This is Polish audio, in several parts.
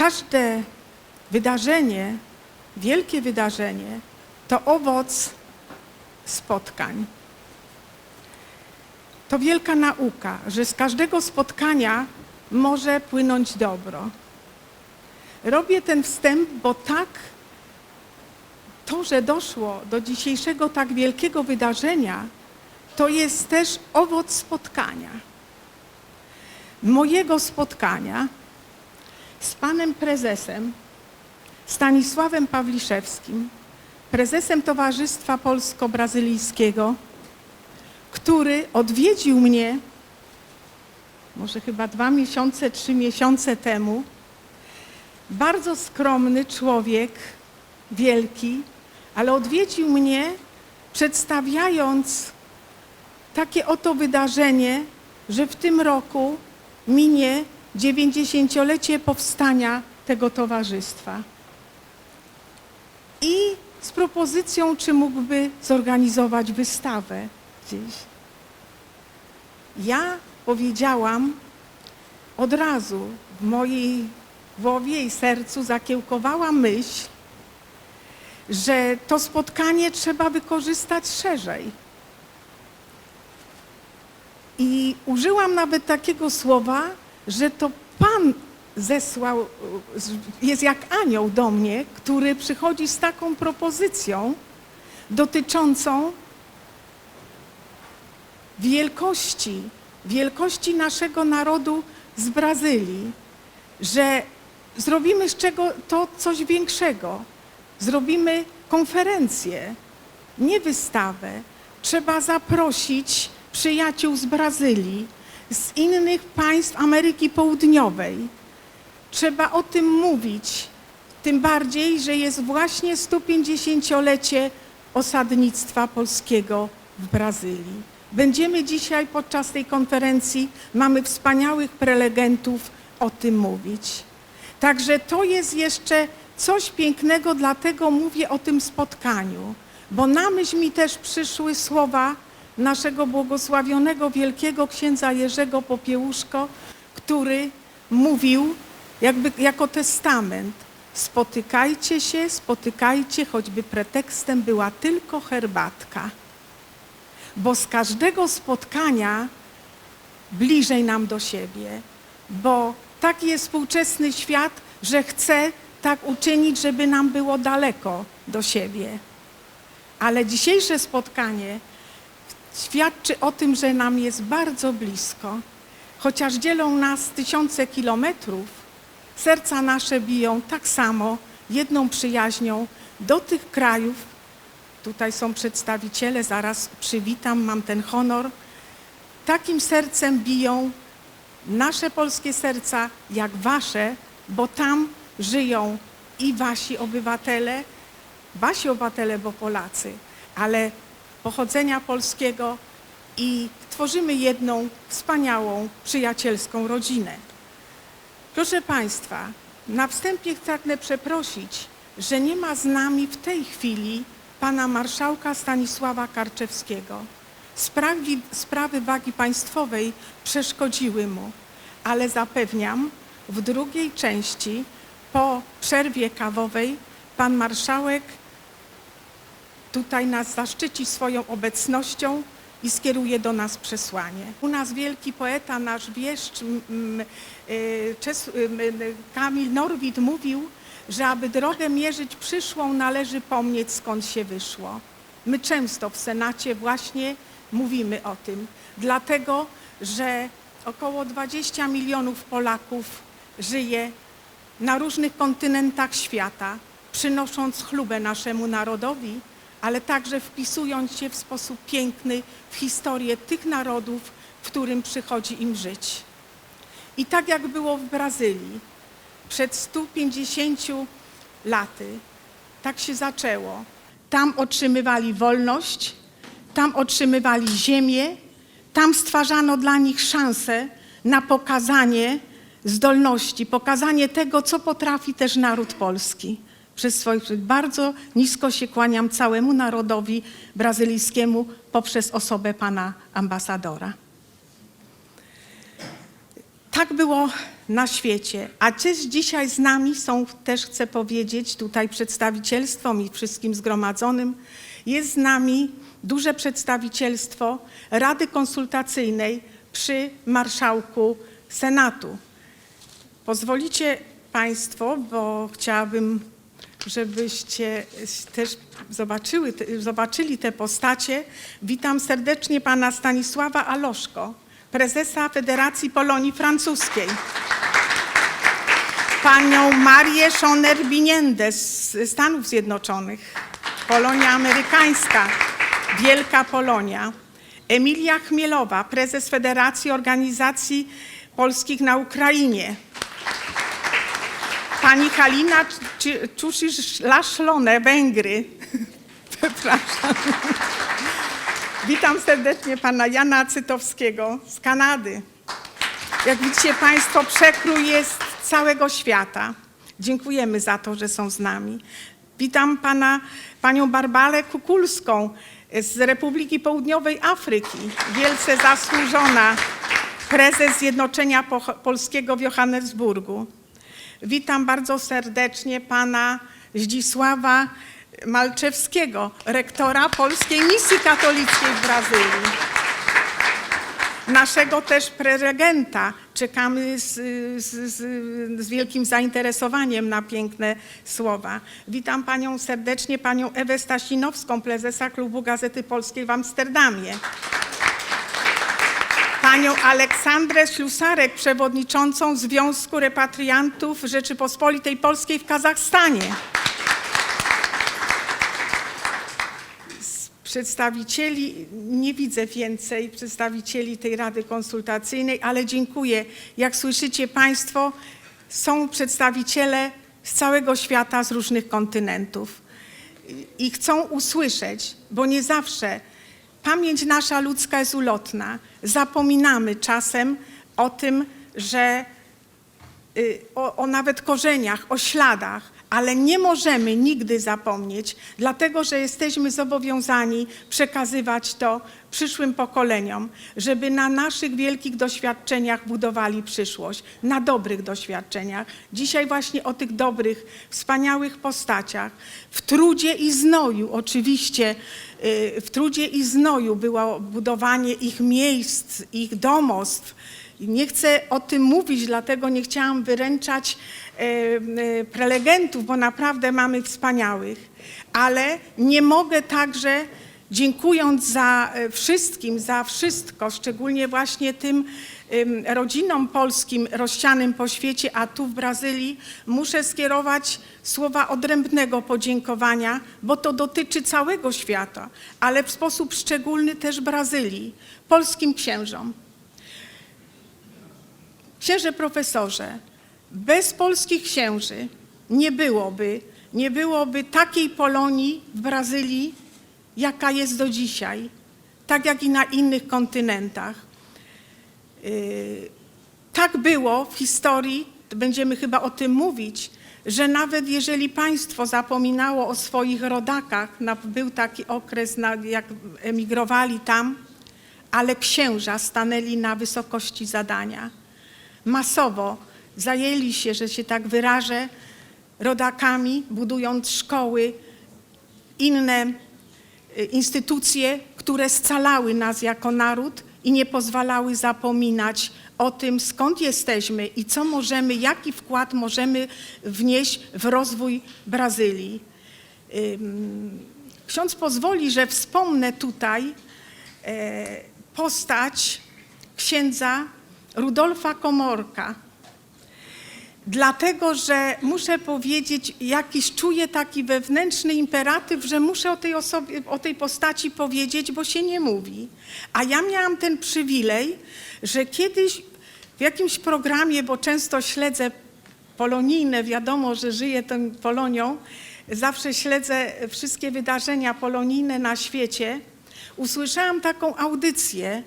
każde wydarzenie, wielkie wydarzenie, to owoc spotkań. To wielka nauka, że z każdego spotkania może płynąć dobro. Robię ten wstęp, bo tak to, że doszło do dzisiejszego tak wielkiego wydarzenia, to jest też owoc spotkania. Mojego spotkania z panem prezesem Stanisławem Pawliszewskim, prezesem Towarzystwa Polsko-Brazylijskiego, który odwiedził mnie może chyba dwa miesiące, trzy miesiące temu. Bardzo skromny człowiek, wielki, ale odwiedził mnie, przedstawiając takie oto wydarzenie, że w tym roku minie 90-lecie powstania tego towarzystwa. I z propozycją, czy mógłby zorganizować wystawę gdzieś. Ja powiedziałam od razu w mojej głowie i sercu zakiełkowała myśl, że to spotkanie trzeba wykorzystać szerzej. I użyłam nawet takiego słowa, że to Pan zesłał, jest jak anioł do mnie, który przychodzi z taką propozycją dotyczącą wielkości, wielkości naszego narodu z Brazylii, że zrobimy z czego to coś większego. Zrobimy konferencję, nie wystawę. Trzeba zaprosić przyjaciół z Brazylii, z innych państw Ameryki Południowej. Trzeba o tym mówić, tym bardziej, że jest właśnie 150-lecie osadnictwa polskiego w Brazylii. Będziemy dzisiaj podczas tej konferencji, mamy wspaniałych prelegentów o tym mówić. Także to jest jeszcze coś pięknego, dlatego mówię o tym spotkaniu, bo na myśl mi też przyszły słowa naszego błogosławionego wielkiego księdza Jerzego Popiełuszko, który mówił jakby jako testament. Spotykajcie się, spotykajcie, choćby pretekstem była tylko herbatka. Bo z każdego spotkania bliżej nam do siebie, bo taki jest współczesny świat, że chce tak uczynić, żeby nam było daleko do siebie. Ale dzisiejsze spotkanie świadczy o tym, że nam jest bardzo blisko. Chociaż dzielą nas tysiące kilometrów, serca nasze biją tak samo jedną przyjaźnią do tych krajów. Tutaj są przedstawiciele, zaraz przywitam, mam ten honor. Takim sercem biją nasze polskie serca, jak wasze, bo tam żyją i wasi obywatele, wasi obywatele, bo Polacy, ale pochodzenia polskiego i tworzymy jedną wspaniałą, przyjacielską rodzinę. Proszę Państwa, na wstępie pragnę przeprosić, że nie ma z nami w tej chwili pana marszałka Stanisława Karczewskiego. Sprawi, sprawy wagi państwowej przeszkodziły mu, ale zapewniam, w drugiej części, po przerwie kawowej, pan marszałek tutaj nas zaszczyci swoją obecnością i skieruje do nas przesłanie. U nas wielki poeta, nasz wieszcz y, m, m, Kamil Norwid mówił, że aby drogę mierzyć przyszłą, należy pomnieć skąd się wyszło. My często w Senacie właśnie mówimy o tym, dlatego że około 20 milionów Polaków żyje na różnych kontynentach świata, przynosząc chlubę naszemu narodowi, ale także wpisując się w sposób piękny w historię tych narodów, w którym przychodzi im żyć. I tak jak było w Brazylii przed 150 laty, tak się zaczęło. Tam otrzymywali wolność, tam otrzymywali ziemię, tam stwarzano dla nich szansę na pokazanie zdolności, pokazanie tego, co potrafi też naród polski. Przez swoich bardzo nisko się kłaniam całemu narodowi brazylijskiemu poprzez osobę pana ambasadora. Tak było na świecie, a też dzisiaj z nami są, też chcę powiedzieć tutaj przedstawicielstwom i wszystkim zgromadzonym, jest z nami duże przedstawicielstwo Rady Konsultacyjnej przy Marszałku Senatu. Pozwolicie Państwo, bo chciałabym, żebyście też zobaczyły, zobaczyli te postacie. Witam serdecznie Pana Stanisława Aloszko, prezesa Federacji Polonii Francuskiej. Panią Marię Schoner-Biniendę z Stanów Zjednoczonych, Polonia Amerykańska, Wielka Polonia. Emilia Chmielowa, prezes Federacji Organizacji Polskich na Ukrainie. Pani Halina Czusisz-Laszlone, Węgry. Przepraszam. Witam serdecznie pana Jana Cytowskiego z Kanady. Jak widzicie Państwo, przekrój jest całego świata. Dziękujemy za to, że są z nami. Witam pana, panią Barbarę Kukulską z Republiki Południowej Afryki, wielce zasłużona prezes Zjednoczenia Po- Polskiego w Johannesburgu. Witam bardzo serdecznie pana Zdzisława Malczewskiego, rektora Polskiej Misji Katolickiej w Brazylii naszego też prelegenta. Czekamy z, z, z, z wielkim zainteresowaniem na piękne słowa. Witam panią serdecznie, panią Ewę Stasinowską, prezesa Klubu Gazety Polskiej w Amsterdamie. Panią Aleksandrę Ślusarek, przewodniczącą Związku Repatriantów Rzeczypospolitej Polskiej w Kazachstanie. przedstawicieli, nie widzę więcej przedstawicieli tej Rady Konsultacyjnej, ale dziękuję. Jak słyszycie Państwo, są przedstawiciele z całego świata, z różnych kontynentów i chcą usłyszeć, bo nie zawsze pamięć nasza ludzka jest ulotna. Zapominamy czasem o tym, że y, o, o nawet korzeniach, o śladach, ale nie możemy nigdy zapomnieć, dlatego że jesteśmy zobowiązani przekazywać to przyszłym pokoleniom, żeby na naszych wielkich doświadczeniach budowali przyszłość, na dobrych doświadczeniach. Dzisiaj właśnie o tych dobrych, wspaniałych postaciach. W trudzie i znoju, oczywiście, y, w trudzie i znoju było budowanie ich miejsc, ich domostw, Nie chcę o tym mówić, dlatego nie chciałam wyręczać e, prelegentów, bo naprawdę mamy wspaniałych, ale nie mogę także, dziękując za e, wszystkim, za wszystko, szczególnie właśnie tym rodzinom polskim rozsianym po świecie, a tu w Brazylii, muszę skierować słowa odrębnego podziękowania, bo to dotyczy całego świata, ale w sposób szczególny też Brazylii, polskim księżom. Księże profesorze, bez polskich księży nie byłoby, nie byłoby takiej Polonii w Brazylii, jaka jest do dzisiaj, tak jak i na innych kontynentach. Yy, tak było w historii, będziemy chyba o tym mówić, że nawet jeżeli państwo zapominało o swoich rodakach, był taki okres, jak emigrowali tam, ale księża stanęli na wysokości zadania masowo zajęli się, że się tak wyrażę, rodakami, budując szkoły, inne y, instytucje, które scalały nas jako naród i nie pozwalały zapominać o tym, skąd jesteśmy i co możemy, jaki wkład możemy wnieść w rozwój Brazylii. Ksiądz pozwoli, że wspomnę tutaj e, postać księdza Rudolfa Komorka. Dlatego, że muszę powiedzieć, jakiś czuję taki wewnętrzny imperatyw, że muszę o tej, osobie, o tej postaci powiedzieć, bo się nie mówi. A ja miałam ten przywilej, że kiedyś w jakimś programie, bo często śledzę polonijne, wiadomo, że żyję tą Polonią, zawsze śledzę wszystkie wydarzenia polonijne na świecie, usłyszałam taką audycję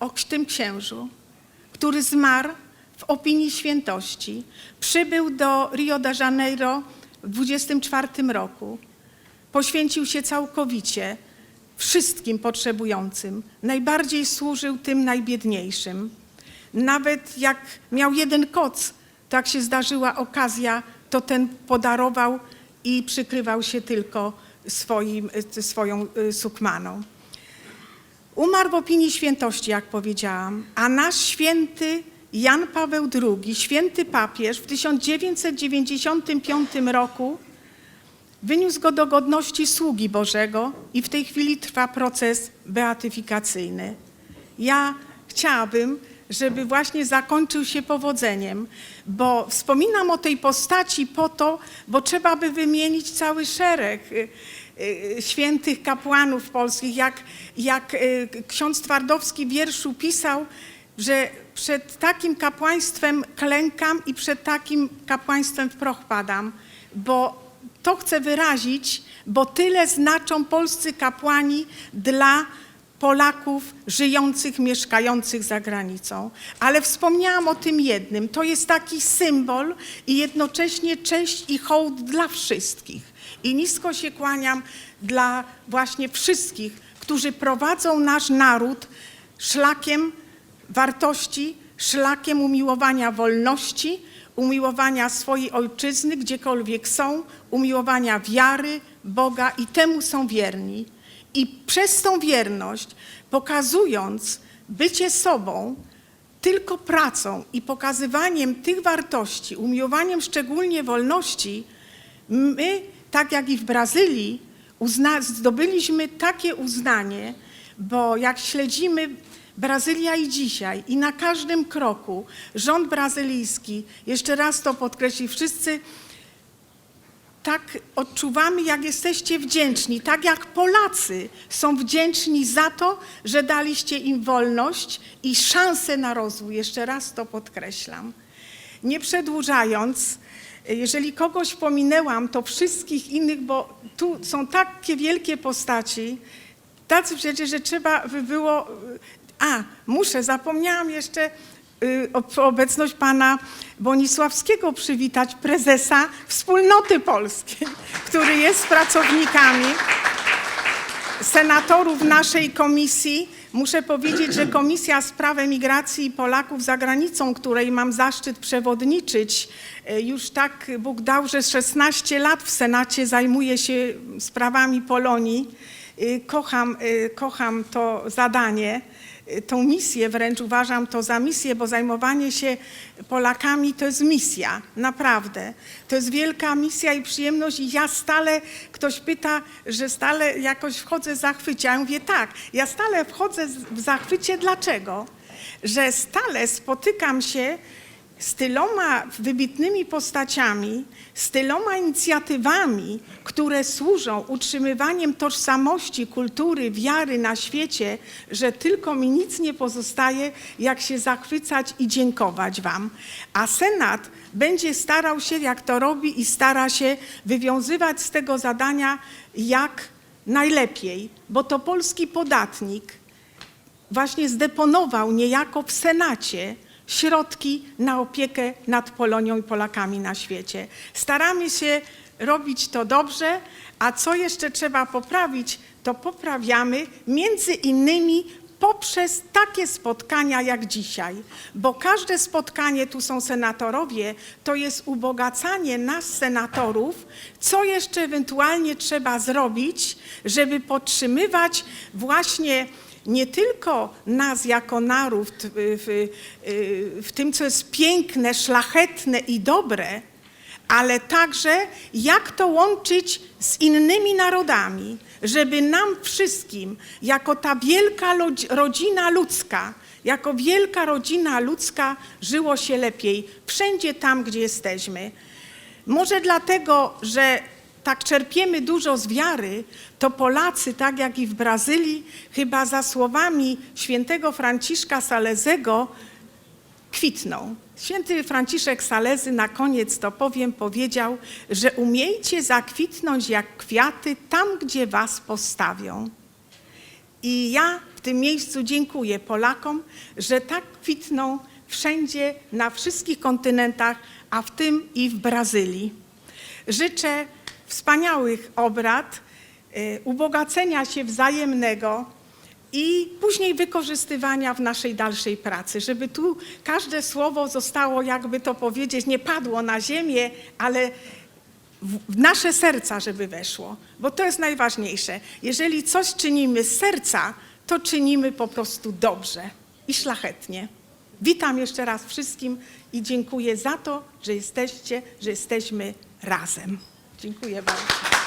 o tym księżu który zmarł w opinii świętości. Przybył do Rio de Janeiro w 24 roku. Poświęcił się całkowicie wszystkim potrzebującym. Najbardziej służył tym najbiedniejszym. nawet jak miał jeden koc, tak się zdarzyła okazja, to ten podarował i przykrywał się tylko swoim, swoją y, sukmaną. Umarł w opinii świętości, jak powiedziałam, a nasz święty Jan Paweł II, święty papież w 1995 roku wyniósł go do godności sługi Bożego i w tej chwili trwa proces beatyfikacyjny. Ja chciałabym, żeby właśnie zakończył się powodzeniem, bo wspominam o tej postaci po to, bo trzeba by wymienić cały szereg y, y, świętych kapłanów polskich, jak, jak y, ksiądz Twardowski w wierszu pisał, że przed takim kapłaństwem klękam i przed takim kapłaństwem w proch padam, bo to chcę wyrazić, bo tyle znaczą polscy kapłani dla Polaków żyjących, mieszkających za granicą. Ale wspomniałam o tym jednym. To jest taki symbol i jednocześnie cześć i hołd dla wszystkich. I nisko się kłaniam dla właśnie wszystkich, którzy prowadzą nasz naród szlakiem wartości, szlakiem umiłowania wolności, umiłowania swojej ojczyzny, gdziekolwiek są, umiłowania wiary, Boga i temu są wierni. I przez tą wierność, pokazując bycie sobą, tylko pracą i pokazywaniem tych wartości, umiłowaniem szczególnie wolności, my, tak jak i w Brazylii, zdobyliśmy takie uznanie, bo jak śledzimy Brazylia i dzisiaj i na każdym kroku rząd brazylijski, jeszcze raz to podkreśli, wszyscy tak odczuwamy, jak jesteście wdzięczni, tak jak Polacy są wdzięczni za to, że daliście im wolność i szansę na rozwój. Jeszcze raz to podkreślam. Nie przedłużając, jeżeli kogoś pominęłam, to wszystkich innych, bo tu są takie wielkie postaci, tacy przecież, że trzeba by było. A, muszę, zapomniałam jeszcze obecność pana Bonisławskiego przywitać, prezesa Wspólnoty Polskiej, który jest pracownikami senatorów naszej komisji. Muszę powiedzieć, że Komisja Spraw Emigracji i Polaków za granicą, której mam zaszczyt przewodniczyć, e, już tak Bóg dał, że 16 lat w Senacie zajmuje się sprawami Polonii. E, Kocham, kocham to zadanie, tą misję wręcz uważam to za misję, bo zajmowanie się Polakami to jest misja, naprawdę. To jest wielka misja i przyjemność i ja stale, ktoś pyta, że stale jakoś wchodzę w zachwycie, a ja mówię tak, ja stale wchodzę w zachwycie, dlaczego? Że stale spotykam się z tyloma wybitnymi postaciami, z tyloma inicjatywami, które służą utrzymywaniem tożsamości, kultury, wiary na świecie, że tylko mi nic nie pozostaje, jak się zachwycać i dziękować Wam. A Senat będzie starał się, jak to robi, i stara się wywiązywać z tego zadania jak najlepiej, bo to polski podatnik właśnie zdeponował niejako w Senacie środki na opiekę nad Polonią i Polakami na świecie. Staramy się robić to dobrze, a co jeszcze trzeba poprawić, to poprawiamy między innymi poprzez takie spotkania jak dzisiaj, bo każde spotkanie, tu są senatorowie, to jest ubogacanie nas, senatorów, co jeszcze ewentualnie trzeba zrobić, żeby podtrzymywać właśnie nie tylko nas jako naród w, w, w tym, co jest piękne, szlachetne i dobre, ale także jak to łączyć z innymi narodami, żeby nam wszystkim, jako ta wielka rodzina ludzka, jako wielka rodzina ludzka żyło się lepiej wszędzie tam, gdzie jesteśmy. Może dlatego, że tak czerpiemy dużo z wiary, to Polacy, tak jak i w Brazylii, chyba za słowami świętego Franciszka Salezego, kwitną. Święty Franciszek Salezy na koniec to powiem, powiedział, że umiejcie zakwitnąć jak kwiaty tam, gdzie was postawią. I ja w tym miejscu dziękuję Polakom, że tak kwitną wszędzie, na wszystkich kontynentach, a w tym i w Brazylii. Życzę wspaniałych obrad, y, ubogacenia się wzajemnego, i później wykorzystywania w naszej dalszej pracy, żeby tu każde słowo zostało, jakby to powiedzieć, nie padło na ziemię, ale w nasze serca, żeby weszło, bo to jest najważniejsze. Jeżeli coś czynimy z serca, to czynimy po prostu dobrze i szlachetnie. Witam jeszcze raz wszystkim i dziękuję za to, że jesteście, że jesteśmy razem. Dziękuję bardzo.